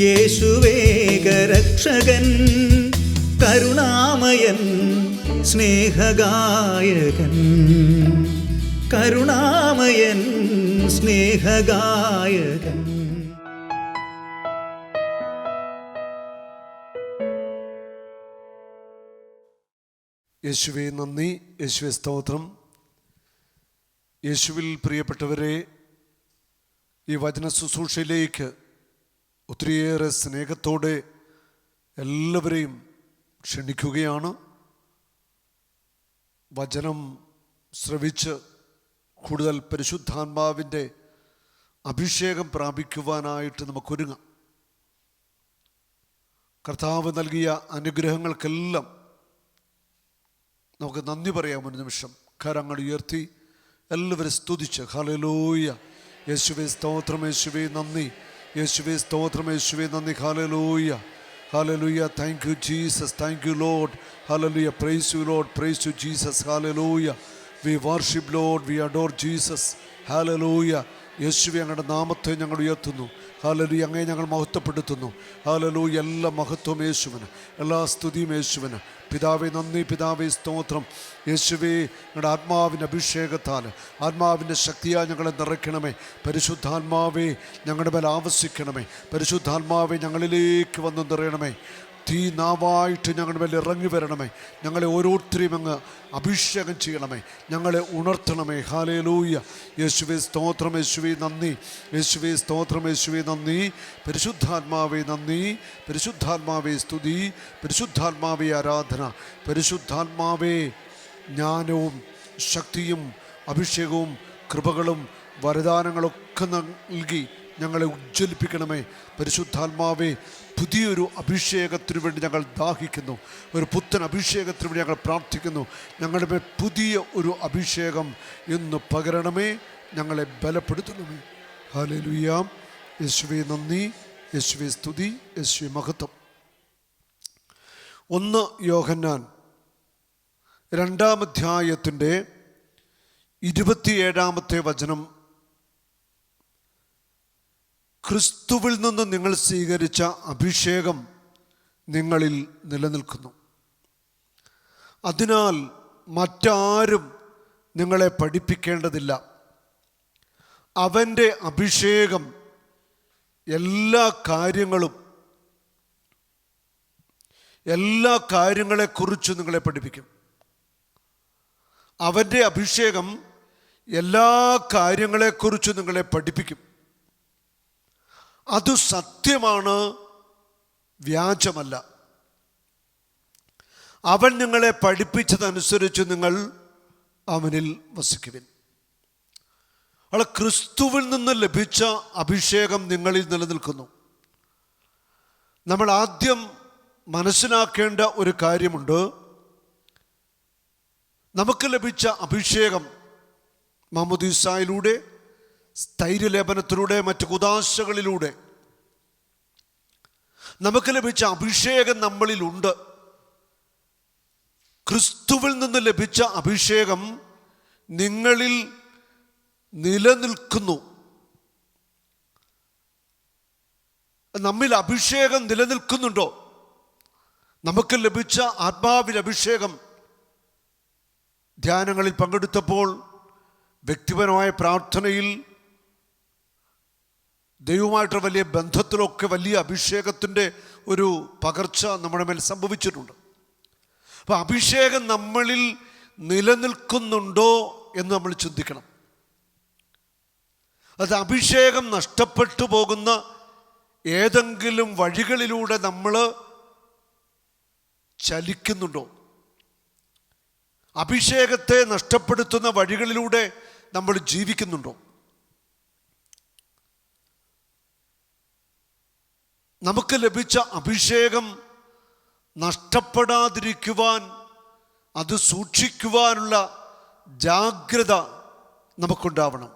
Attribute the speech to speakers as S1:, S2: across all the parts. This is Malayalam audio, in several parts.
S1: യേശുവേഗരക്ഷകൻ കരുണാമയൻ സ്നേഹഗായകൻ. കരുണാമയൻ സ്നേഹഗായകൻ.
S2: യേശുവെ നന്ദി. യേശുവെ സ്തോത്രം. യേശുവിൽ പ്രിയപ്പെട്ടവരെ ഈ വചന ശുശ്രൂഷയിലേക്ക് ഒത്തിരിയേറെ സ്നേഹത്തോടെ എല്ലാവരെയും ക്ഷണിക്കുകയാണ്. വചനം ശ്രവിച്ച് കൂടുതൽ പരിശുദ്ധാത്മാവിന്റെ അഭിഷേകം പ്രാപിക്കുവാനായിട്ട് നമുക്കൊരുങ്ങാം. കർത്താവ് നൽകിയ അനുഗ്രഹങ്ങൾക്കെല്ലാം നമുക്ക് നന്ദി പറയാം ഒരു നിമിഷം. കരങ്ങൾ ഉയർത്തി എല്ലാവരും സ്തുതിച്ച്. ഹലലോയ യേശുവേ സ്തോത്രം. യേശുവേ നന്ദി. യേശുവേ സ്തോത്രം. യേശുവെ നന്ദി. Hallelujah hallelujah thank you Jesus thank you Lord hallelujah praise you Lord praise you Jesus hallelujah we worship Lord we adore Jesus hallelujah യേശുവെ അങ്ങയുടെ നാമത്തെ ഞങ്ങൾ ഉയർത്തുന്നു. ഹാലലു അങ്ങേ ഞങ്ങൾ മഹത്വപ്പെടുത്തുന്നു. ഹാലലു എല്ലാ മഹത്വം യേശുവിന് എല്ലാ സ്തുതിയും യേശുവിന്. പിതാവെ നന്ദി പിതാവെ സ്തോത്രം. യേശുവേ ഞങ്ങളുടെ ആത്മാവിന്റെ അഭിഷേകത്താൽ ആത്മാവിന്റെ ശക്തിയാൽ ഞങ്ങളെ നിറയ്ക്കണമേ. പരിശുദ്ധാത്മാവേ ഞങ്ങളുടെ മേൽ ആവസിക്കണമേ. പരിശുദ്ധാത്മാവെ ഞങ്ങളിലേക്ക് വന്ന് നിറയണമേ. തീ നാവായിട്ട് ഞങ്ങളുടെ മേലെ ഇറങ്ങി വരണമേ. ഞങ്ങളെ ഓരോരുത്തരെയും അങ്ങ് അഭിഷേകം ചെയ്യണമേ. ഞങ്ങളെ ഉണർത്തണമേ. ഹാലേ ലൂയ യേശുവേ സ്തോത്രം. യേശുവേ നന്ദി. യേശുവേ സ്തോത്രം. യേശുവേ നന്ദി. പരിശുദ്ധാത്മാവേ നന്ദി. പരിശുദ്ധാത്മാവേ സ്തുതി. പരിശുദ്ധാത്മാവേ ആരാധന. പരിശുദ്ധാത്മാവേ ജ്ഞാനവും ശക്തിയും അഭിഷേകവും കൃപകളും വരദാനങ്ങളൊക്കെ നൽകി ഞങ്ങളെ ഉജ്ജ്വലിപ്പിക്കണമേ. പരിശുദ്ധാത്മാവേ പുതിയൊരു അഭിഷേകത്തിനു വേണ്ടി ഞങ്ങൾ ദാഹിക്കുന്നു. ഒരു പുത്തൻ അഭിഷേകത്തിനു വേണ്ടി ഞങ്ങൾ പ്രാർത്ഥിക്കുന്നു. ഞങ്ങളുടെ മേൽ പുതിയ ഒരു അഭിഷേകം ഇന്ന് പകരണമേ. ഞങ്ങളെ ബലപ്പെടുത്തണമേ. ഹാലലുയാം യേശുവെ നന്ദി. യേശുവെ സ്തുതി. യേശുവെ മഹത്വം. ഒന്ന് യോഹന്നാൻ രണ്ടാം അധ്യായത്തിന്റെ ഇരുപത്തിയേഴാമത്തെ വചനം ക്രിസ്തുവിൽ നിന്ന് നിങ്ങൾ സ്വീകരിച്ച അഭിഷേകം നിങ്ങളിൽ നിലനിൽക്കുന്നു. അതിനാൽ മറ്റാരും നിങ്ങളെ പഠിപ്പിക്കേണ്ടതില്ല. അവന്റെ അഭിഷേകം എല്ലാ കാര്യങ്ങളും എല്ലാ കാര്യങ്ങളെക്കുറിച്ച് നിങ്ങളെ പഠിപ്പിക്കും. അവന്റെ അഭിഷേകം എല്ലാ കാര്യങ്ങളെക്കുറിച്ചും നിങ്ങളെ പഠിപ്പിക്കും. അത് സത്യമാണ്. വ്യാജമല്ല. അവൻ നിങ്ങളെ പഠിപ്പിച്ചതനുസരിച്ച് നിങ്ങൾ അവനിൽ വസിക്കുവിൻ. അവളെ ക്രിസ്തുവിൽ നിന്ന് ലഭിച്ച അഭിഷേകം നിങ്ങളിൽ നിലനിൽക്കുന്നു. നമ്മൾ ആദ്യം മനസ്സിലാക്കേണ്ട ഒരു കാര്യമുണ്ട്. നമുക്ക് ലഭിച്ച അഭിഷേകം മാമുദീസായിലൂടെ സ്ഥൈര്യലേപനത്തിലൂടെ മറ്റു കുതാശകളിലൂടെ നമുക്ക് ലഭിച്ച അഭിഷേകം നമ്മളിലുണ്ട്. ക്രിസ്തുവിൽ നിന്ന് ലഭിച്ച അഭിഷേകം നിങ്ങളിൽ നിലനിൽക്കുന്നു. നമ്മിൽ അഭിഷേകം നിലനിൽക്കുന്നുണ്ടോ? നമുക്ക് ലഭിച്ച ആത്മാവിൽ അഭിഷേകം. ധ്യാനങ്ങളിൽ പങ്കെടുത്തപ്പോൾ വ്യക്തിപരമായ പ്രാർത്ഥനയിൽ ദൈവമായിട്ട് വലിയ ബന്ധത്തിലൊക്കെ വലിയ അഭിഷേകത്തിന്റെ ഒരു പകർച്ച നമ്മുടെ മേൽ സംഭവിച്ചിട്ടുണ്ട്. അപ്പോൾ അഭിഷേകം നമ്മളിൽ നിലനിൽക്കുന്നുണ്ടോ എന്ന് നമ്മൾ ചിന്തിക്കണം. അത് അഭിഷേകം നഷ്ടപ്പെട്ടു പോകുന്ന ഏതെങ്കിലും വഴികളിലൂടെ നമ്മൾ ചലിക്കുന്നുണ്ടോ? അഭിഷേകത്തെ നഷ്ടപ്പെടുത്തുന്ന വഴികളിലൂടെ നമ്മൾ ജീവിക്കുന്നുണ്ടോ? നമുക്ക് ലഭിച്ച അഭിഷേകം നഷ്ടപ്പെടാതിരിക്കുവാൻ അത് സൂക്ഷിക്കുവാനുള്ള ജാഗ്രത നമുക്കുണ്ടാവണം.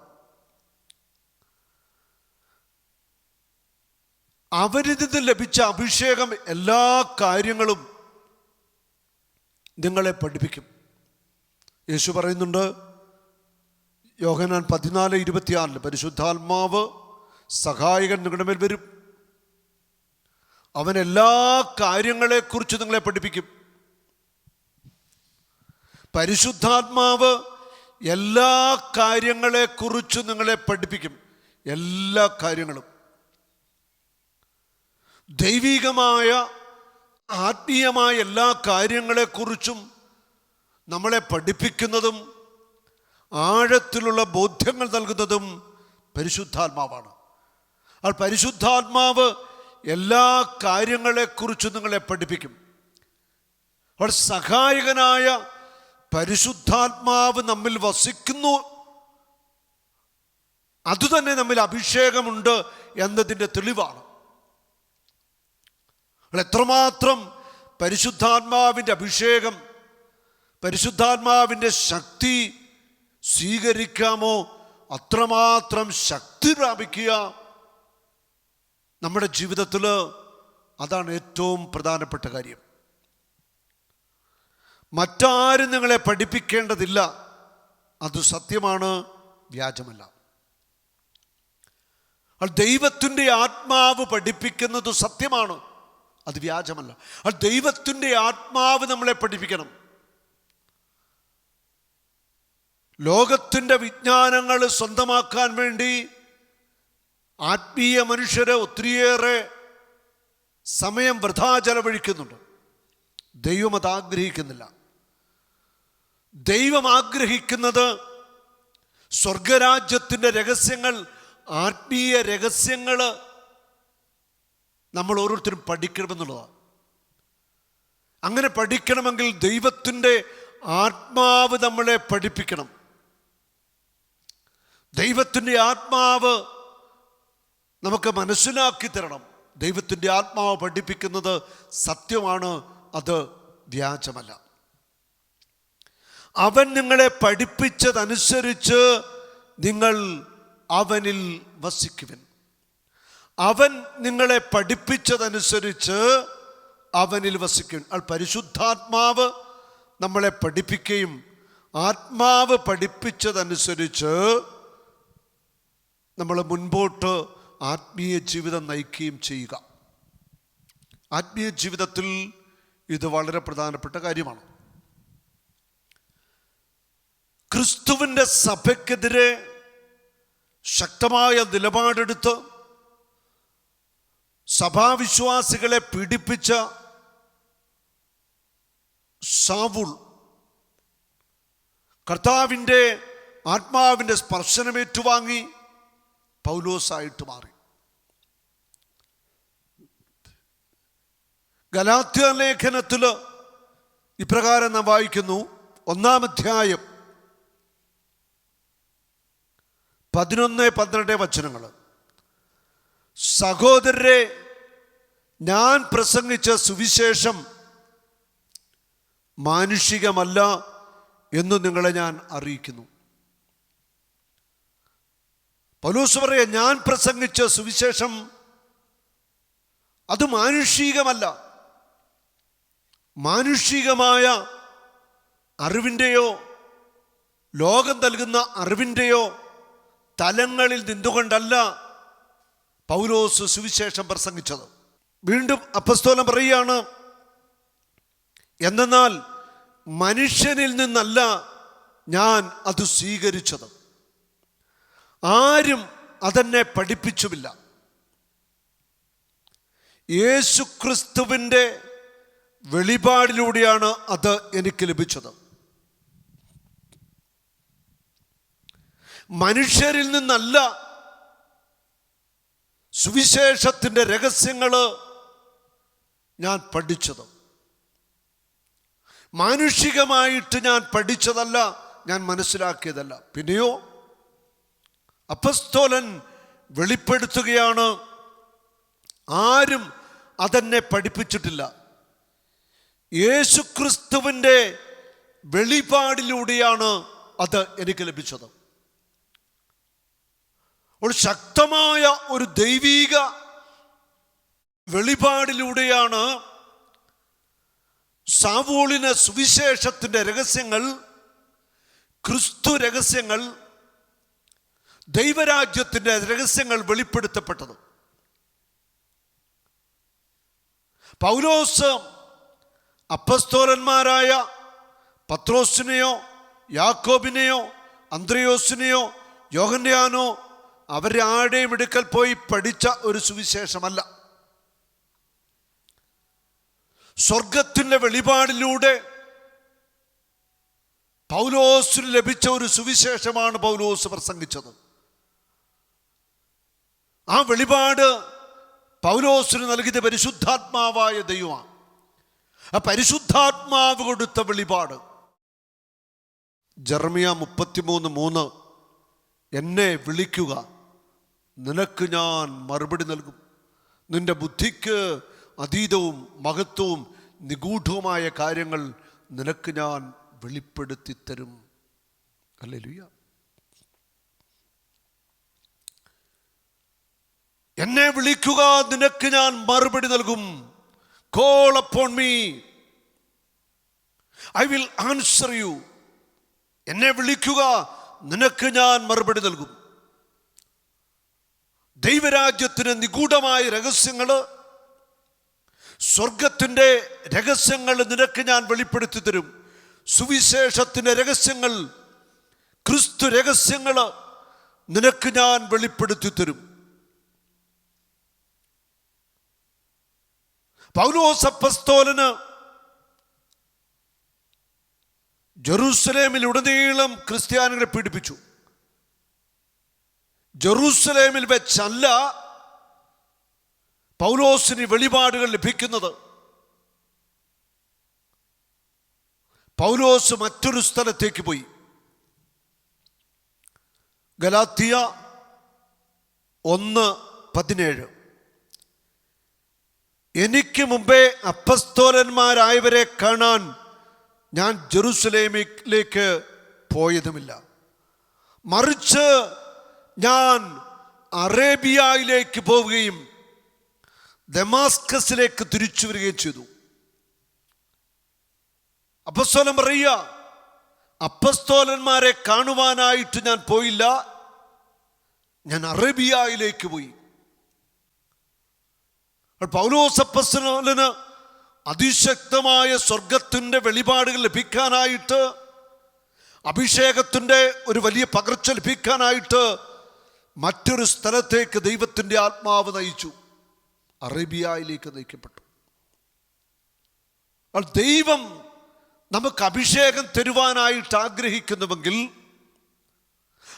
S2: അവരിൽ നിന്ന് ലഭിച്ച അഭിഷേകം എല്ലാ കാര്യങ്ങളും നിങ്ങളെ പഠിപ്പിക്കും. യേശു പറയുന്നുണ്ട് യോഹനാൻ പതിനാല് ഇരുപത്തിയാറിൽ പരിശുദ്ധാത്മാവ് സഹായകൻ നിങ്ങളുടെ മേൽ വരും. അവൻ എല്ലാ കാര്യങ്ങളെക്കുറിച്ച് നിങ്ങളെ പഠിപ്പിക്കും. പരിശുദ്ധാത്മാവ് എല്ലാ കാര്യങ്ങളെക്കുറിച്ച് നിങ്ങളെ പഠിപ്പിക്കും. എല്ലാ കാര്യങ്ങളും. ദൈവികമായ ആത്മീയമായ എല്ലാ കാര്യങ്ങളെക്കുറിച്ചും നമ്മളെ പഠിപ്പിക്കുന്നതും ആഴത്തിലുള്ള ബോധ്യങ്ങൾ നൽകുന്നതും പരിശുദ്ധാത്മാവാണ്. ആ പരിശുദ്ധാത്മാവ് എല്ലാ കാര്യങ്ങളെക്കുറിച്ചും നിങ്ങളെ പഠിപ്പിക്കും. അവൾ സഹായകനായ പരിശുദ്ധാത്മാവ് നമ്മിൽ വസിക്കുന്നു. അതുതന്നെ നമ്മിൽ അഭിഷേകമുണ്ട് എന്നതിന്റെ തെളിവാണ്. എത്രമാത്രം പരിശുദ്ധാത്മാവിന്റെ അഭിഷേകം പരിശുദ്ധാത്മാവിന്റെ ശക്തി സ്വീകരിക്കാമോ അത്രമാത്രം ശക്തി പ്രാപിക്കുക നമ്മുടെ ജീവിതത്തിൽ അതാണ് ഏറ്റവും പ്രധാനപ്പെട്ട കാര്യം. മറ്റാരും നിങ്ങളെ പഠിപ്പിക്കേണ്ടതില്ല. അത് സത്യമാണ് വ്യാജമല്ല. ദൈവത്തിന്റെ ആത്മാവ് പഠിപ്പിക്കുന്നത് സത്യമാണ് അത് വ്യാജമല്ല. അത് ദൈവത്തിന്റെ ആത്മാവ് നമ്മളെ പഠിപ്പിക്കണം. ലോകത്തിന്റെ വിജ്ഞാനങ്ങൾ സ്വന്തമാക്കാൻ വേണ്ടി ആത്മീയ മനുഷ്യരെ ഒത്തിരിയേറെ സമയം വൃഥാ ചെലവഴിക്കുന്നുണ്ട് ദൈവം അത് ആഗ്രഹിക്കുന്നില്ല. ദൈവം ആഗ്രഹിക്കുന്നത് സ്വർഗരാജ്യത്തിന്റെ രഹസ്യങ്ങൾ ആത്മീയ രഹസ്യങ്ങൾ നമ്മൾ ഓരോരുത്തരും പഠിക്കണമെന്നുള്ളതാണ്. അങ്ങനെ പഠിക്കണമെങ്കിൽ ദൈവത്തിന്റെ ആത്മാവ് നമ്മളെ പഠിപ്പിക്കണം. ദൈവത്തിന്റെ ആത്മാവ് നമുക്ക് മനസ്സിലാക്കി തരണം. ദൈവത്തിന്റെ ആത്മാവ് പഠിപ്പിക്കുന്നത് സത്യമാണ് അത് വ്യാജമല്ല. അവൻ നിങ്ങളെ പഠിപ്പിച്ചതനുസരിച്ച് നിങ്ങൾ അവനിൽ വസിക്കുവൻ. അവൻ നിങ്ങളെ പഠിപ്പിച്ചതനുസരിച്ച് അവനിൽ വസിക്കും അത് പരിശുദ്ധാത്മാവ് നമ്മളെ പഠിപ്പിക്കുകയും ആത്മാവ് പഠിപ്പിച്ചതനുസരിച്ച് നമ്മൾ മുൻപോട്ട് ആത്മീയ ജീവിതം നയിക്കുകയും ചെയ്യുക. ആത്മീയ ജീവിതത്തിൽ ഇത് വളരെ പ്രധാനപ്പെട്ട കാര്യമാണ്. ക്രിസ്തുവിന്റെ സഭയ്ക്കെതിരെ ശക്തമായ നിലപാടെടുത്ത് സഭാവിശ്വാസികളെ പീഡിപ്പിച്ച സാവുൾ കർത്താവിന്റെ ആത്മാവിന്റെ സ്പർശനമേറ്റുവാങ്ങി പൗലോസായിട്ട് മാറി. ഗലാത്യ ലേഖനത്തിൽ ഇപ്രകാരം നാം വായിക്കുന്നു. ഒന്നാം അധ്യായം പതിനൊന്ന് പന്ത്രണ്ട് വചനങ്ങൾ. സഹോദരരെ ഞാൻ പ്രസംഗിച്ച സുവിശേഷം മാനുഷികമല്ല എന്ന് നിങ്ങളെ ഞാൻ അറിയിക്കുന്നു. പൗലൂസ് പറയുക ഞാൻ പ്രസംഗിച്ച സുവിശേഷം അത് മാനുഷികമല്ല. മാനുഷികമായ അറിവിന്റെയോ ലോകം നൽകുന്ന അറിവിന്റെയോ തലങ്ങളിൽ നിന്നുകൊണ്ടല്ല പൗലോസ് സുവിശേഷം പ്രസംഗിച്ചത്. വീണ്ടും അപ്പസ്തോലം പറയുകയാണ് എന്നാൽ മനുഷ്യനിൽ നിന്നല്ല ഞാൻ അത് സ്വീകരിച്ചത്. ആരും അതെന്നെ പഠിപ്പിച്ചുമില്ല. യേശുക്രിസ്തുവിന്റെ വെളിപാടിലൂടെയാണ് അത് എനിക്ക് ലഭിച്ചത്. മനുഷ്യരിൽ നിന്നല്ല സുവിശേഷത്തിന്റെ രഹസ്യങ്ങൾ ഞാൻ പഠിച്ചത്. മാനുഷികമായിട്ട് ഞാൻ പഠിച്ചതല്ല ഞാൻ മനസ്സിലാക്കിയതല്ല. പിന്നെയോ അപ്പസ്തോലൻ വെളിപ്പെടുത്തുകയാണ്. ആരും അതെന്നെ പഠിപ്പിച്ചിട്ടില്ല. യേശുക്രിസ്തുവിന്റെ വെളിപാടിലൂടെയാണ് അത് എനിക്ക് ലഭിച്ചത്. ഒരു ശക്തമായ ഒരു ദൈവീക വെളിപാടിലൂടെയാണ് സാവൂളിന് സുവിശേഷത്തിന്റെ രഹസ്യങ്ങൾ ക്രിസ്തു രഹസ്യങ്ങൾ ദൈവരാജ്യത്തിന്റെ രഹസ്യങ്ങൾ വെളിപ്പെടുത്തപ്പെട്ടത്. പൗലോസ് അപ്പസ്തോലന്മാരായ പത്രോസിനെയോ യാക്കോബിനെയോ അന്ത്രയോസിനെയോ യോഹന്യാനോ അവരെ ആടെയും എടുക്കൽ പോയി പഠിച്ച ഒരു സുവിശേഷമല്ല. സ്വർഗത്തിന്റെ വെളിപാടിലൂടെ പൗലോസിന് ലഭിച്ച ഒരു സുവിശേഷമാണ് പൗലോസ് പ്രസംഗിച്ചത്. ആ വെളിപാട് പൗലോസിന് നൽകിയത് പരിശുദ്ധാത്മാവായ ദൈവമാണ്. ആ പരിശുദ്ധാത്മാവ് കൊടുത്ത വെളിപാട്. ജർമിയ മുപ്പത്തിമൂന്ന് മൂന്ന് എന്നെ വിളിക്കുക നിനക്ക് ഞാൻ മറുപടി നൽകും. നിന്റെ ബുദ്ധിക്ക് അതീതവും മഹത്വവും നിഗൂഢവുമായ കാര്യങ്ങൾ നിനക്ക് ഞാൻ വെളിപ്പെടുത്തി തരും അല്ലേ എന്നെ വിളിക്കുക നിനക്ക് ഞാൻ മറുപടി നൽകും. Call upon me I will answer you എന്നെ വിളിക്കുക നിനക്ക് ഞാൻ മറുപടി നൽകും. ദൈവരാജ്യത്തിന് നിഗൂഢമായ രഹസ്യങ്ങൾ സ്വർഗത്തിന്റെ രഹസ്യങ്ങൾ നിനക്ക് ഞാൻ വെളിപ്പെടുത്തി തരും. സുവിശേഷത്തിന്റെ രഹസ്യങ്ങൾ ക്രിസ്തു രഹസ്യങ്ങൾ നിനക്ക് ഞാൻ വെളിപ്പെടുത്തി തരും. പൗലോസപ്പസ്തോലന് ജെറൂസലേമിൽ ഉടനീളം ക്രിസ്ത്യാനികളെ പീഡിപ്പിച്ചു. ജെറൂസലേമിൽ വെച്ചല്ല പൗലോസിന് വെളിപാടുകൾ ലഭിക്കുന്നത്. പൗലോസ് മറ്റൊരു സ്ഥലത്തേക്ക് പോയി. ഗലാത്തിയ ഒന്ന് പതിനേഴ്. എനിക്ക് മുമ്പേ അപ്പസ്തോലന്മാരായവരെ കാണാൻ ഞാൻ ജെറുസലേമിലേക്ക് പോയതുമില്ല. മറിച്ച് ഞാൻ അറേബ്യയിലേക്ക് പോവുകയും ദമാസ്കസിലേക്ക് തിരിച്ചു വരികയും ചെയ്തു. അപ്പസ്തോലൻ പറയുക അപ്പസ്തോലന്മാരെ കാണുവാനായിട്ട് ഞാൻ പോയില്ല. ഞാൻ അറേബ്യയിലേക്ക് പോയി. പൗലോസപ്പസ്തോലന് അതിശക്തമായ സ്വർഗത്തിന്റെ വെളിപാടുകൾ ലഭിക്കാനായിട്ട് അഭിഷേകത്തിന്റെ ഒരു വലിയ പകർച്ച ലഭിക്കാനായിട്ട് മറ്റൊരു സ്ഥലത്തേക്ക് ദൈവത്തിന്റെ ആത്മാവ് നയിച്ചു. അറേബ്യയിലേക്ക് നയിക്കപ്പെട്ടു. ദൈവം നമുക്ക് അഭിഷേകം തരുവാനായിട്ട് ആഗ്രഹിക്കുന്നുവെങ്കിൽ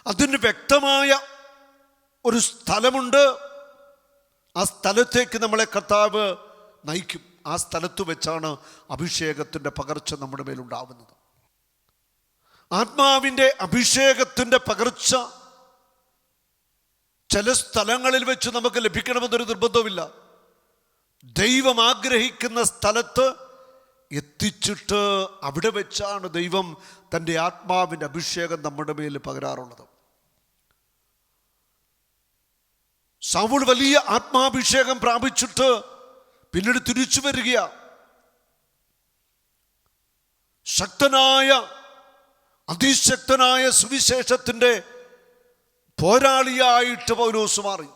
S2: അതിന് വ്യക്തമായ ഒരു സ്ഥലമുണ്ട്. ആ സ്ഥലത്തേക്ക് നമ്മളെ കർത്താവ് നയിക്കും. ആ സ്ഥലത്ത് വെച്ചാണ് അഭിഷേകത്തിന്റെ പകർച്ച നമ്മുടെ മേലുണ്ടാവുന്നത് ആത്മാവിന്റെ അഭിഷേകത്തിന്റെ പകർച്ച ചില സ്ഥലങ്ങളിൽ വെച്ച് നമുക്ക് ലഭിക്കണമെന്നൊരു നിർബന്ധവുമില്ല. ദൈവം ആഗ്രഹിക്കുന്ന സ്ഥലത്ത് എത്തിച്ചിട്ട് അവിടെ വെച്ചാണ് ദൈവം തന്റെ ആത്മാവിന്റെ അഭിഷേകം നമ്മുടെ മേൽ പകരാറുള്ളത്. സൗൾ വലിയ ആത്മാഭിഷേകം പ്രാപിച്ചിട്ട് പിന്നീട് തിരിച്ചു വരിക ശക്തനായ അതിശക്തനായ സുവിശേഷത്തിന്റെ പോരാളിയായിട്ട് പൗലോസ് മാറി.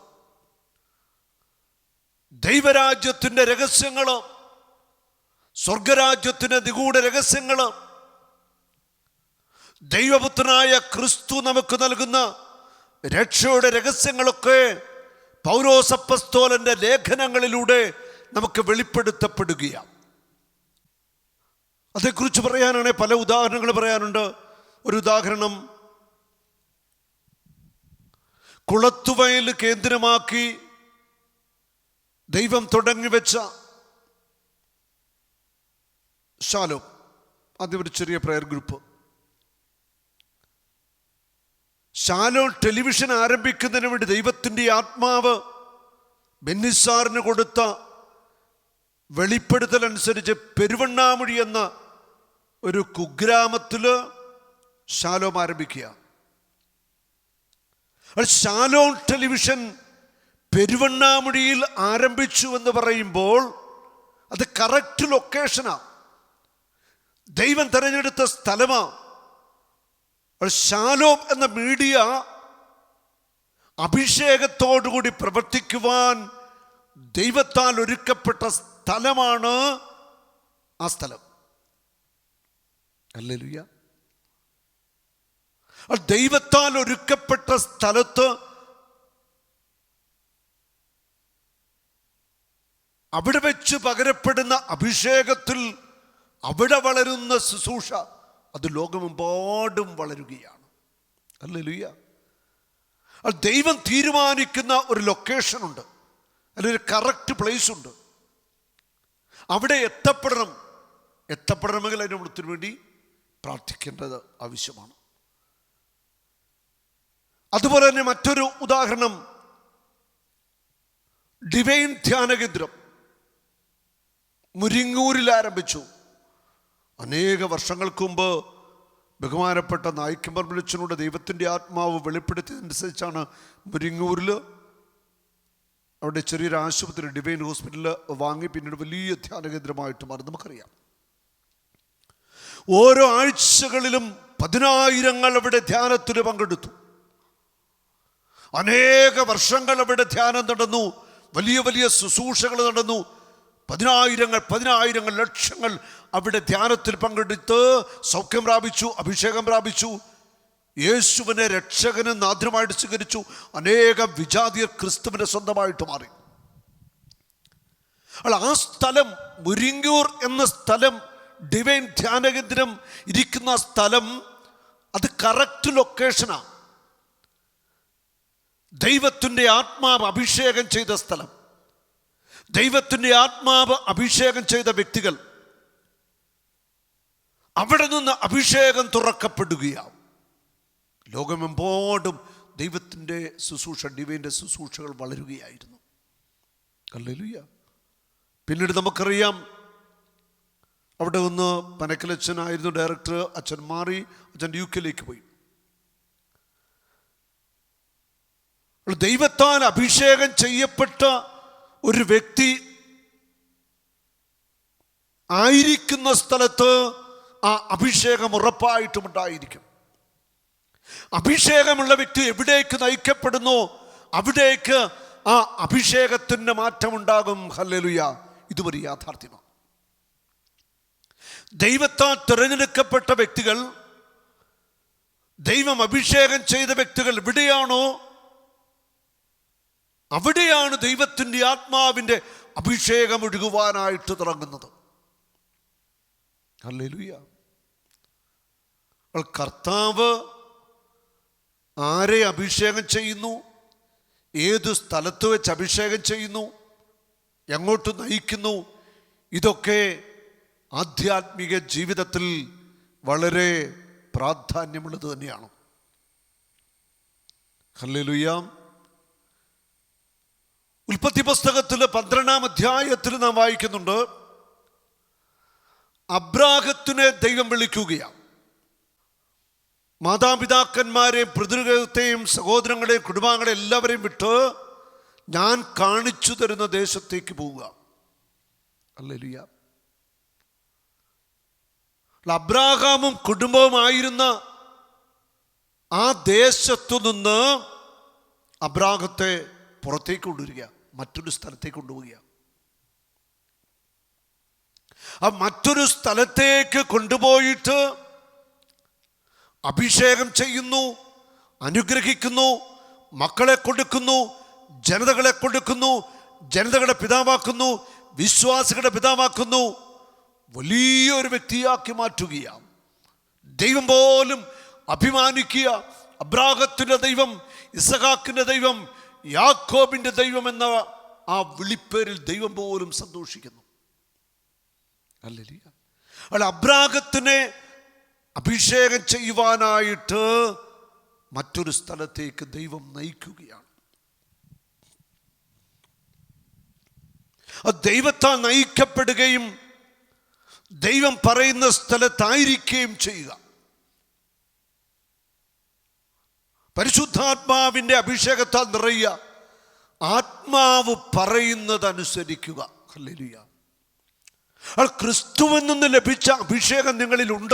S2: ദൈവരാജ്യത്തിന്റെ രഹസ്യങ്ങൾ സ്വർഗരാജ്യത്തിന്റെ നിഗൂഢ രഹസ്യങ്ങൾ ദൈവപുത്രനായ ക്രിസ്തു നമുക്ക് നൽകുന്ന രക്ഷയുടെ രഹസ്യങ്ങളൊക്കെ പൗരോസപ്പസ്തോലന്റെ ലേഖനങ്ങളിലൂടെ നമുക്ക് വെളിപ്പെടുത്തപ്പെടുകയാണ്. അതേക്കുറിച്ച് പറയാനാണെങ്കിൽ പല ഉദാഹരണങ്ങൾ പറയാനുണ്ട്. ഒരു ഉദാഹരണം കുളത്തുവയൽ കേന്ദ്രമാക്കി ദൈവം തുടങ്ങി വെച്ച ശാലോ. ആദ്യം ഒരു ചെറിയ പ്രയർ ഗ്രൂപ്പ്. ശാലോ ടെലിവിഷൻ ആരംഭിക്കുന്നതിന് വേണ്ടി ദൈവത്തിന്റെ ആത്മാവ് ബെന്നിസാറിന് കൊടുത്ത വെളിപ്പെടുത്തലനുസരിച്ച് പെരുവണ്ണാമുഴി എന്ന ഒരു കുഗ്രാമത്തിൽ ശാലോം ആരംഭിക്കുക. ശാലോം ടെലിവിഷൻ പെരുവണ്ണാമുഴിയിൽ ആരംഭിച്ചു എന്ന് പറയുമ്പോൾ അത് കറക്റ്റ് ലൊക്കേഷനാണ്. ദൈവം തിരഞ്ഞെടുത്ത സ്ഥലമാണ്. അപ്പോൾ ശാലോം എന്ന മീഡിയ അഭിഷേകത്തോടുകൂടി പ്രവർത്തിക്കുവാൻ ദൈവത്താൽ ഒരുക്കപ്പെട്ട സ്ഥലമാണ് ആ സ്ഥലം. അല്ലേലുയ്യ. ദൈവത്താൽ ഒരുക്കപ്പെട്ട സ്ഥലത്ത് അവിടെ വെച്ച് പകരപ്പെടുന്ന അഭിഷേകത്തിൽ അവിടെ വളരുന്ന ശുശ്രൂഷ. അത് ലോകമെമ്പാടും വളരുകയാണ്. അല്ലേ ലുയ്യ ദൈവം തീരുമാനിക്കുന്ന ഒരു ലൊക്കേഷനുണ്ട് ഒരു കറക്റ്റ് പ്ലേസ് ഉണ്ട്. അവിടെ എത്തപ്പെടണം. എത്തപ്പെടണമെങ്കിൽ അതിന് ഒത്തിരി വേണ്ടി പ്രാർത്ഥിക്കേണ്ടത് ആവശ്യമാണ്. അതുപോലെ തന്നെ മറ്റൊരു ഉദാഹരണം. ഡിവൈൻ ധ്യാനകേന്ദ്രം. മുരിങ്ങൂരിൽ ആരംഭിച്ചു. അനേക വർഷങ്ങൾക്ക് മുമ്പ് ബഹുമാനപ്പെട്ട നായിക്കമ്പർ വിളിച്ചനോട് ദൈവത്തിന്റെ ആത്മാവ് വെളിപ്പെടുത്തിയതനുസരിച്ചാണ് മുരിങ്ങൂരിൽ അവിടെ ചെറിയൊരു ആശുപത്രി ഡിവൈൻ ഹോസ്പിറ്റലിൽ വാങ്ങി പിന്നീട് വലിയ ധ്യാന കേന്ദ്രമായിട്ട് മാറി. നമുക്കറിയാം. ഓരോ ആഴ്ചകളിലും പതിനായിരങ്ങൾ അവിടെ ധ്യാനത്തിന് പങ്കെടുത്തു. അനേക വർഷങ്ങൾ അവിടെ ധ്യാനം നടന്നു. വലിയ വലിയ ശുശ്രൂഷകൾ നടന്നു. പതിനായിരങ്ങൾ പതിനായിരങ്ങൾ ലക്ഷങ്ങൾ അവിടെ ധ്യാനത്തിൽ പങ്കെടുത്ത് സൗഖ്യം പ്രാപിച്ചു അഭിഷേകം പ്രാപിച്ചു. യേശുവിനെ രക്ഷകനും നാദ്രമായിട്ട് സ്വീകരിച്ചു. അനേകം വിജാതിയർ ക്രിസ്തുവിനെ സ്വന്തമായിട്ട് മാറി. അപ്പോൾ ആ സ്ഥലം മുരിങ്ങൂർ എന്ന സ്ഥലം ഡിവൈൻ ധ്യാനകേന്ദ്രം ഇരിക്കുന്ന സ്ഥലം അത് കറക്റ്റ് ലൊക്കേഷനാണ് ദൈവത്തിന്റെ ആത്മാവ് അഭിഷേകം ചെയ്ത സ്ഥലം. ദൈവത്തിന്റെ ആത്മാവ് അഭിഷേകം ചെയ്ത വ്യക്തികൾ അവിടെ നിന്ന് അഭിഷേകം തുറക്കപ്പെടുകയാവും. ലോകമെമ്പാടും ദൈവത്തിന്റെ ശുശ്രൂഷ ഡിവൈന്റെ ശുശ്രൂഷകൾ വളരുകയായിരുന്നു. അല്ലേലുയ്യ പിന്നീട് നമുക്കറിയാം അവിടെ നിന്ന് പനക്കലച്ഛനായിരുന്നു ഡയറക്ടർ അച്ഛൻ മാറി അച്ഛൻ യു കെയിലേക്ക് പോയി. ദൈവത്താൽ അഭിഷേകം ചെയ്യപ്പെട്ട ഒരു വ്യക്തി ആയിരിക്കുന്ന സ്ഥലത്ത് ആ അഭിഷേകം ഉറപ്പായിട്ടും ഉണ്ടായിരിക്കും. അഭിഷേകമുള്ള വ്യക്തി എവിടേക്ക് നയിക്കപ്പെടുന്നു അവിടേക്ക് ആ അഭിഷേകത്തിന്റെ മാറ്റമുണ്ടാകും. ഹല്ലലുയ. ഇതുവരെ യാഥാർത്ഥ്യമാണ്. ദൈവത്താൽ തിരഞ്ഞെടുക്കപ്പെട്ട വ്യക്തികൾ ദൈവം അഭിഷേകം ചെയ്ത വ്യക്തികൾ എവിടെയാണോ അവിടെയാണ് ദൈവത്തിന്റെ ആത്മാവിന്റെ അഭിഷേകം ഒഴുകുവാനായിട്ട് തുടങ്ങുന്നത്. അല്ലെലുയ കർത്താവ് ആരെ അഭിഷേകം ചെയ്യുന്നു? ഏത് സ്ഥലത്ത് വെച്ച് അഭിഷേകം ചെയ്യുന്നു? എങ്ങോട്ട് നയിക്കുന്നു? ഇതൊക്കെ ആധ്യാത്മിക ജീവിതത്തിൽ വളരെ പ്രാധാന്യമുള്ളത് തന്നെയാണ്. ഹല്ലേലൂയ. ഉൽപ്പത്തി പുസ്തകത്തിൽ പന്ത്രണ്ടാം അധ്യായത്തിൽ നാം വായിക്കുന്നുണ്ട് അബ്രാഹത്തിനെ ദൈവം വിളിക്കുകയാണ്. മാതാപിതാക്കന്മാരെയും പിതൃകത്തെയും സഹോദരങ്ങളെയും കുടുംബാംഗങ്ങളെ എല്ലാവരെയും വിട്ട് ഞാൻ കാണിച്ചു തരുന്ന ദേശത്തേക്ക് പോവുക. അല്ലേലുയ്യ. അബ്രാഹാമും കുടുംബവുമായിരുന്ന ആ ദേശത്തു നിന്ന് അബ്രാഹത്തെ പുറത്തേക്ക് കൊണ്ടുവരിക. മറ്റൊരു സ്ഥലത്തേക്ക് കൊണ്ടുപോവുകയാണ്. ആ മറ്റൊരു സ്ഥലത്തേക്ക് കൊണ്ടുപോയിട്ട് അഭിഷേകം ചെയ്യുന്നു അനുഗ്രഹിക്കുന്നു മക്കളെ കൊടുക്കുന്നു ജനതകളെ കൊടുക്കുന്നു ജനതകളെ പിതാവാക്കുന്നു വിശ്വാസികളുടെ പിതാവാക്കുന്നു വലിയൊരു വ്യക്തിയാക്കി മാറ്റുകയാണ്. ദൈവം പോലും അഭിമാനിക്കുക അബ്രാഹത്തിന്റെ ദൈവം ഇസഹാക്കിന്റെ ദൈവം യാക്കോബിന്റെ ദൈവം എന്ന ആ വിളിപ്പേരിൽ ദൈവം പോലും സന്തോഷിക്കുന്നു. അല്ലേ അല്ല അബ്രാഹത്തിനെ അഭിഷേകം ചെയ്യുവാനായിട്ട് മറ്റൊരു സ്ഥലത്തേക്ക് ദൈവം നയിക്കുകയാണ്. ആ ദൈവത്താൽ നയിക്കപ്പെടുകയും ദൈവം പറയുന്ന സ്ഥലത്തായിരിക്കുകയും ചെയ്യുക. പരിശുദ്ധാത്മാവിന്റെ അഭിഷേകത്താൽ നിറയുക. ആത്മാവ് പറയുന്നതനുസരിക്കുക. ഹല്ലേലൂയ. ക്രിസ്തുവിൽ നിന്ന് ലഭിച്ച അഭിഷേകം നിങ്ങളിലുണ്ട്.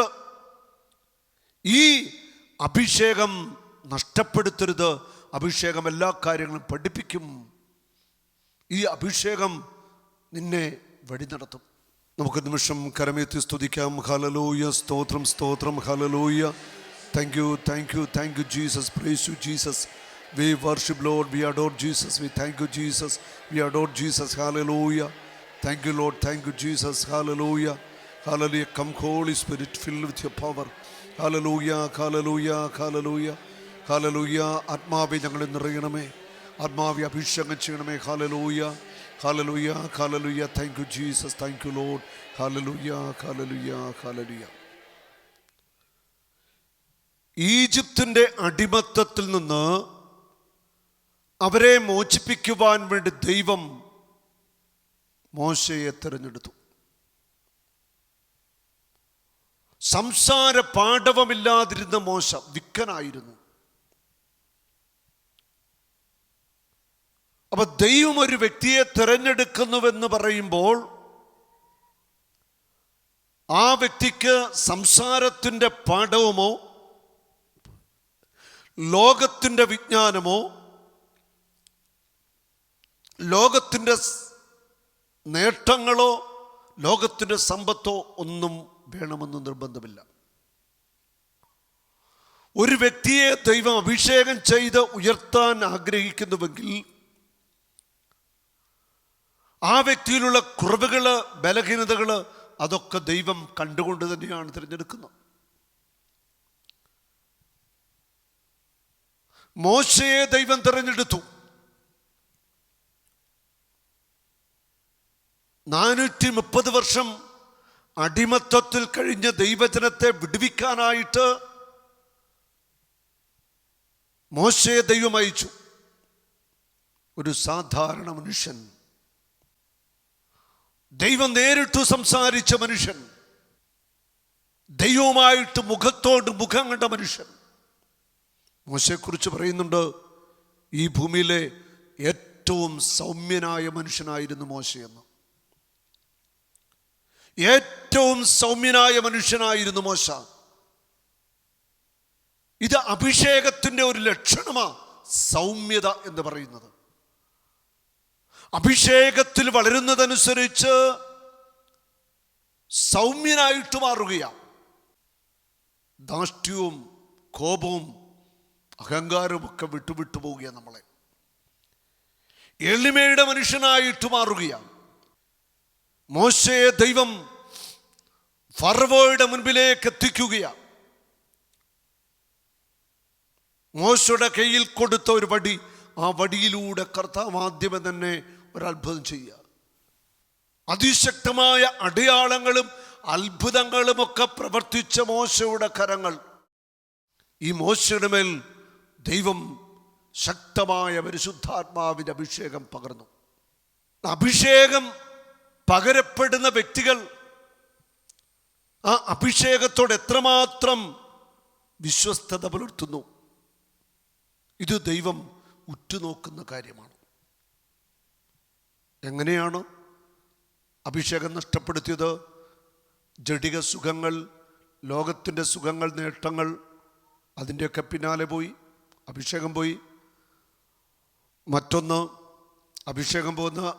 S2: ഈ അഭിഷേകം നഷ്ടപ്പെടുത്തരുത്. അഭിഷേകം എല്ലാ കാര്യങ്ങളും പഠിപ്പിക്കും. ഈ അഭിഷേകം നിന്നെ വഴി നടത്തും. നമുക്ക് നിമിഷം കരമേത്തി സ്തുതിക്കാം. ഹലലൂയ സ്തോത്രം സ്തോത്രം. Hallelujah thank you thank you thank you Jesus Praise you Jesus we worship Lord we adore Jesus we thank you Jesus we adore Jesus hallelujah thank you Lord thank you Jesus hallelujah hallelujah come holy spirit fill with your power hallelujah hallelujah hallelujah hallelujah ആത്മാവെ ഞങ്ങളെ നിറയണമേ. ആത്മാവെ അഭിഷേകം ചെയ്യണമേ. Hallelujah hallelujah hallelujah thank you Jesus thank you Lord hallelujah hallelujah hallelujah ഈജിപ്തിന്റെ അടിമത്തത്തിൽ നിന്ന് അവരെ മോചിപ്പിക്കുവാൻ വേണ്ടി ദൈവം മോശയെ തിരഞ്ഞെടുത്തു. സംസാര പാഠവമില്ലാതിരുന്ന മോശ വിക്കനായിരുന്നു. അപ്പൊ ദൈവം ഒരു വ്യക്തിയെ തിരഞ്ഞെടുക്കുന്നുവെന്ന് പറയുമ്പോൾ ആ വ്യക്തിക്ക് സംസാരത്തിന്റെ പാഠവുമോ ലോകത്തിന്റെ വിജ്ഞാനമോ ലോകത്തിന്റെ നേട്ടങ്ങളോ ലോകത്തിന്റെ സമ്പത്തോ ഒന്നും വേണമെന്ന് നിർബന്ധമില്ല. ഒരു വ്യക്തിയെ ദൈവം അഭിഷേകം ചെയ്ത് ഉയർത്താൻ ആഗ്രഹിക്കുന്നുവെങ്കിൽ ആ വ്യക്തിയിലുള്ള കുറവുകൾ ബലഹീനതകൾ അതൊക്കെ ദൈവം കണ്ടുകൊണ്ട് തന്നെയാണ് തിരഞ്ഞെടുക്കുന്നത്. മോശയെ ദൈവം തിരഞ്ഞെടുത്തു. നാനൂറ്റി മുപ്പത് വർഷം അടിമത്വത്തിൽ കഴിഞ്ഞ ദൈവജനത്തെ വിടുവിക്കാനായിട്ട് മോശയെ ദൈവം അയച്ചു. ഒരു സാധാരണ മനുഷ്യൻ. ദൈവം നേരിട്ടു സംസാരിച്ച മനുഷ്യൻ. ദൈവവുമായിട്ട് മുഖത്തോട് മുഖം കണ്ട മനുഷ്യൻ. മോശയെക്കുറിച്ച് പറയുന്നുണ്ട് ഈ ഭൂമിയിലെ ഏറ്റവും സൗമ്യനായ മനുഷ്യനായിരുന്നു മോശയെന്ന് ഏറ്റവും സൗമ്യനായ മനുഷ്യനായിരുന്നു മോശ. ഇത് അഭിഷേകത്തിന്റെ ഒരു ലക്ഷണമാ സൗമ്യത എന്ന് പറയുന്നത്. അഭിഷേകത്തിൽ വളരുന്നതനുസരിച്ച് സൗമ്യനായിട്ട് മാറുകയാണ്. ധാഷ്ട്യവും കോപവും അഹങ്കാരവും ഒക്കെ വിട്ടുവിട്ടു പോവുകയാണ് നമ്മളെ. എളിമയുടെ മനുഷ്യനായിട്ട് മാറുകയാണ്. മോശയെ ദൈവം ഫർവോയുടെ മുൻപിലേക്ക് എത്തിക്കുകയാണ്. മോശയുടെ കയ്യിൽ കൊടുത്ത ഒരു വടി ആ വടിയിലൂടെ കർത്താവ് ആദ്യമേ തന്നെ ഒരത്ഭുതം ചെയ്യുക. അതിശക്തമായ അടയാളങ്ങളും അത്ഭുതങ്ങളുമൊക്കെ പ്രവർത്തിച്ച മോശയുടെ കരങ്ങൾ ഈ മോശയുടെ മേൽ ദൈവം ശക്തമായ പരിശുദ്ധാത്മാവിന്റെ അഭിഷേകം പകർന്നു. അഭിഷേകം പകരപ്പെടുന്ന വ്യക്തികൾ ആ അഭിഷേകത്തോട് എത്രമാത്രം വിശ്വസ്തത പുലർത്തുന്നു? ഇത് ദൈവം ഉറ്റുനോക്കുന്ന കാര്യമാണ്. എങ്ങനെയാണ് അഭിഷേകം നഷ്ടപ്പെടുത്തിയത്? ജഡിക സുഖങ്ങൾ ലോകത്തിന്റെ സുഖങ്ങൾ നേട്ടങ്ങൾ അതിന്റെയൊക്കെ പിന്നാലെ പോയി. അഭിഷേകം പോയി. മറ്റൊന്ന് അഭിഷേകം പോകുന്ന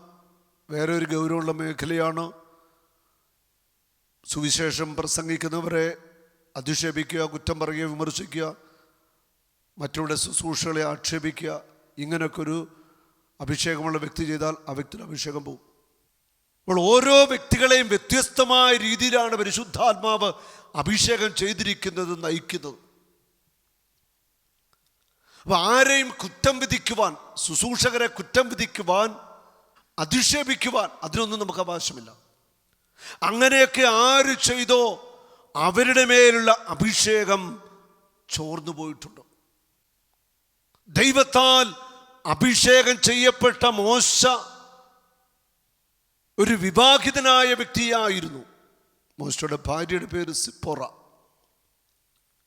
S2: വേറെ ഒരു ഗൗരവമുള്ള മേഖലയാണ്. സുവിശേഷം പ്രസംഗിക്കുന്നവരെ അധിക്ഷേപിക്കുക കുറ്റം പറയുക വിമർശിക്കുക മറ്റുള്ള ശുശ്രൂഷകളെ ആക്ഷേപിക്കുക ഇങ്ങനെയൊക്കെ ഒരു അഭിഷേകമുള്ള വ്യക്തി ചെയ്താൽ ആ വ്യക്തിയുടെ അഭിഷേകം പോകും. അപ്പോൾ ഓരോ വ്യക്തികളെയും വ്യത്യസ്തമായ രീതിയിലാണ് പരിശുദ്ധാത്മാവ് അഭിഷേകം ചെയ്തിരിക്കുന്നത് നയിക്കുന്നത്. അപ്പൊ ആരെയും കുറ്റം വിധിക്കുവാൻ ശുശ്രൂഷകരെ കുറ്റം വിധിക്കുവാൻ അധിക്ഷേപിക്കുവാൻ അതിനൊന്നും നമുക്ക് അവകാശമില്ല അങ്ങനെയൊക്കെ ആര് ചെയ്തോ അവരുടെ മേലുള്ള അഭിഷേകം ചോർന്നു പോയിട്ടുണ്ട്. ദൈവത്താൽ അഭിഷേകം ചെയ്യപ്പെട്ട മോശ ഒരു വിവാഹിതനായ വ്യക്തിയായിരുന്നു. മോശയുടെ ഭാര്യയുടെ പേര് സിപ്പോറ.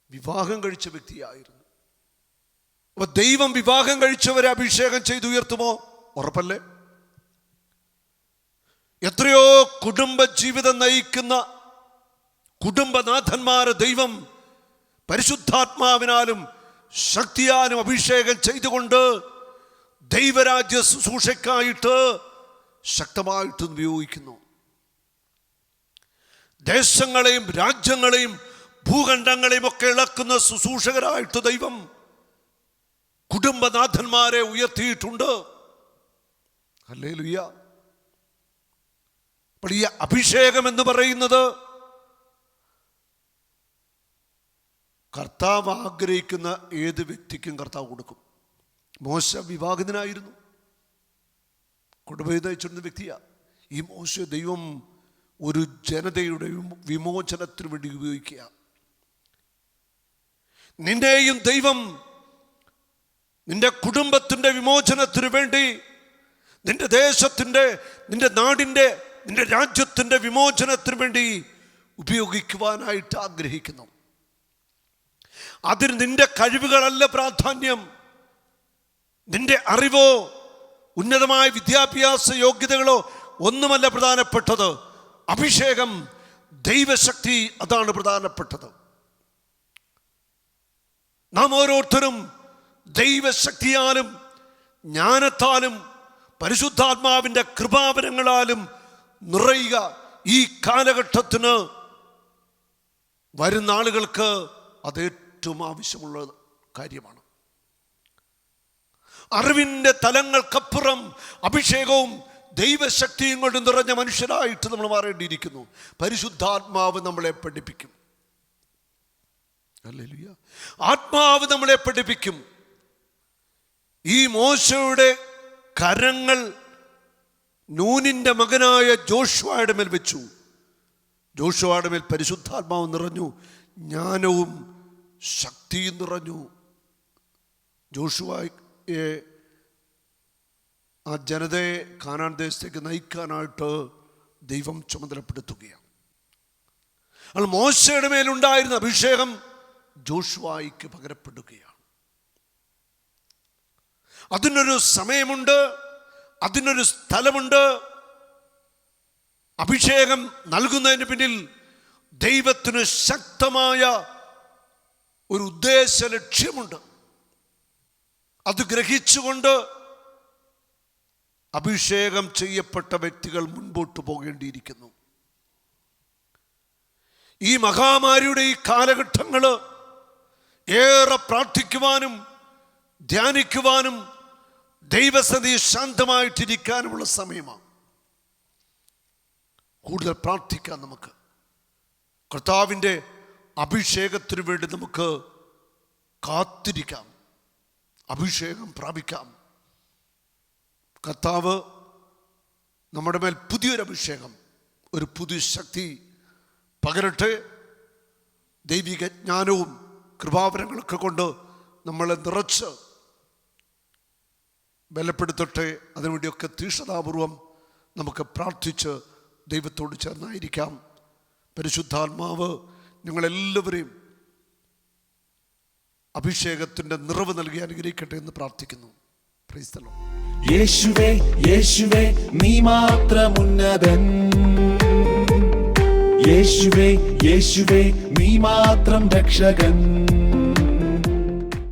S2: വിവാഹം കഴിച്ച വ്യക്തിയായിരുന്നു. അപ്പൊ ദൈവം വിവാഹം കഴിച്ചവരെ അഭിഷേകം ചെയ്ത് ഉയർത്തുമോ? ഉറപ്പല്ലേ? എത്രയോ കുടുംബ ജീവിതം നയിക്കുന്ന കുടുംബനാഥന്മാരെ ദൈവം പരിശുദ്ധാത്മാവിനാലും ശക്തിയാലും അഭിഷേകം ചെയ്തുകൊണ്ട് ദൈവരാജ്യ ശുശ്രൂഷയ്ക്കായിട്ട് ശക്തമായിട്ട് ഉപയോഗിക്കുന്നു. ദേശങ്ങളെയും രാജ്യങ്ങളെയും ഭൂഖണ്ഡങ്ങളെയും ഒക്കെ ഇളക്കുന്ന ശുശ്രൂഷകരായിട്ട് ദൈവം കുടുംബനാഥന്മാരെ ഉയർത്തിയിട്ടുണ്ട്. അല്ലേ ലുയ്യ അപ്പോൾ ഈ അഭിഷേകം എന്ന് പറയുന്നത് കർത്താവ് ആഗ്രഹിക്കുന്ന ഏത് വ്യക്തിക്കും കർത്താവ് കൊടുക്കും. മോശ വിവാഹിതനായിരുന്നു. കുടുംബം നയിച്ചിരുന്ന വ്യക്തിയാ. ഈ മോശ ദൈവം ഒരു ജനതയുടെ വിമോ- വിമോചനത്തിന് വേണ്ടി ഉപയോഗിക്കുക നിന്നെയും ദൈവം നിന്റെ കുടുംബത്തിന്റെ വിമോചനത്തിനു വേണ്ടി നിന്റെ ദേശത്തിന്റെ നിന്റെ നാടിന്റെ നിന്റെ രാജ്യത്തിന്റെ വിമോചനത്തിനു വേണ്ടി ഉപയോഗിക്കുവാനായിട്ട് ആഗ്രഹിക്കുന്നു. അതിന് നിന്റെ കഴിവുകളല്ല പ്രാധാന്യം. നിന്റെ അറിവോ ഉന്നതമായ വിദ്യാഭ്യാസ യോഗ്യതകളോ ഒന്നുമല്ല പ്രധാനപ്പെട്ടത്. അഭിഷേകം ദൈവശക്തി അതാണ് പ്രധാനപ്പെട്ടത്. നാം ഓരോരുത്തരും ദൈവശക്തിയാലും ജ്ഞാനത്താലും പരിശുദ്ധാത്മാവിന്റെ കൃപാവരങ്ങളാലും നിറയുക ഈ കാലഘട്ടത്തിന് വരുന്ന ആളുകൾക്ക് അത് ഏറ്റവും ആവശ്യമുള്ള കാര്യമാണ്. അറിവിന്റെ തലങ്ങൾക്കപ്പുറം അഭിഷേകവും ദൈവശക്തിയും കൊണ്ട് നിറഞ്ഞ മനുഷ്യരായിട്ട് നമ്മൾ മാറേണ്ടിയിരിക്കുന്നു. പരിശുദ്ധാത്മാവ് നമ്മളെ പഠിപ്പിക്കും. ഹല്ലേലൂയ. ആത്മാവ് നമ്മളെ പഠിപ്പിക്കും. ഈ മോശയുടെ കരങ്ങൾ നൂനിന്റെ മകനായ ജോഷുവയുടെ മേൽ വെച്ചു. ജോഷുവയുടെ മേൽ പരിശുദ്ധാത്മാവ് നിറഞ്ഞു. ജ്ഞാനവും ശക്തിയും നിറഞ്ഞു. ജോഷുവയെ ആ ജനതയെ കാനാൻ ദേശത്തേക്ക് നയിക്കാനായിട്ട് ദൈവം ചുമതലപ്പെടുത്തുകയാണ്. അത് മോശയുടെ മേലുണ്ടായിരുന്ന അഭിഷേകം ജോഷുവായിക്ക് പകരപ്പെടുകയാണ്. അതിനൊരു സമയമുണ്ട് അതിനൊരു സ്ഥലമുണ്ട്. അഭിഷേകം നൽകുന്നതിന് പിന്നിൽ ദൈവത്തിന് ശക്തമായ ഒരു ഉദ്ദേശ ലക്ഷ്യമുണ്ട്. അത് ഗ്രഹിച്ചുകൊണ്ട് അഭിഷേകം ചെയ്യപ്പെട്ട വ്യക്തികൾ മുൻപോട്ട് പോകേണ്ടിയിരിക്കുന്നു. ഈ മഹാമാരിയുടെ ഈ കാലഘട്ടങ്ങൾ ഏറെ പ്രാർത്ഥിക്കുവാനും ധ്യാനിക്കുവാനും ദൈവസതി ശാന്തമായിട്ടിരിക്കാനുമുള്ള സമയമാണ്. കൂടുതൽ പ്രാർത്ഥിക്കാം നമുക്ക്. കർത്താവിന്റെ അഭിഷേകത്തിനു വേണ്ടി നമുക്ക് കാത്തിരിക്കാം. അഭിഷേകം പ്രാപിക്കാം. കർത്താവ് നമ്മുടെ മേൽ പുതിയൊരു അഭിഷേകം ഒരു പുതിയ ശക്തി പകരട്ടെ. ദൈവിക ജ്ഞാനവും കൃപാവരങ്ങളൊക്കെ കൊണ്ട് നമ്മളെ നിറച്ച് ബലപ്പെടുത്തട്ടെ. അതിനുവേണ്ടിയൊക്കെ തീക്ഷണതാപൂർവം നമുക്ക് പ്രാർത്ഥിച്ച് ദൈവത്തോട് ചേർന്നായിരിക്കാം. പരിശുദ്ധാത്മാവ് ഞങ്ങളെല്ലാവരെയും അഭിഷേകത്തിന്റെ നിറവ് നൽകി അനുഗ്രഹിക്കട്ടെ എന്ന് പ്രാർത്ഥിക്കുന്നു.
S3: യേശുവേ യേശുവേ നീ മാത്രമുന്നതൻ. യേശുവേ യേശുവേ നീ മാത്രം രക്ഷകൻ.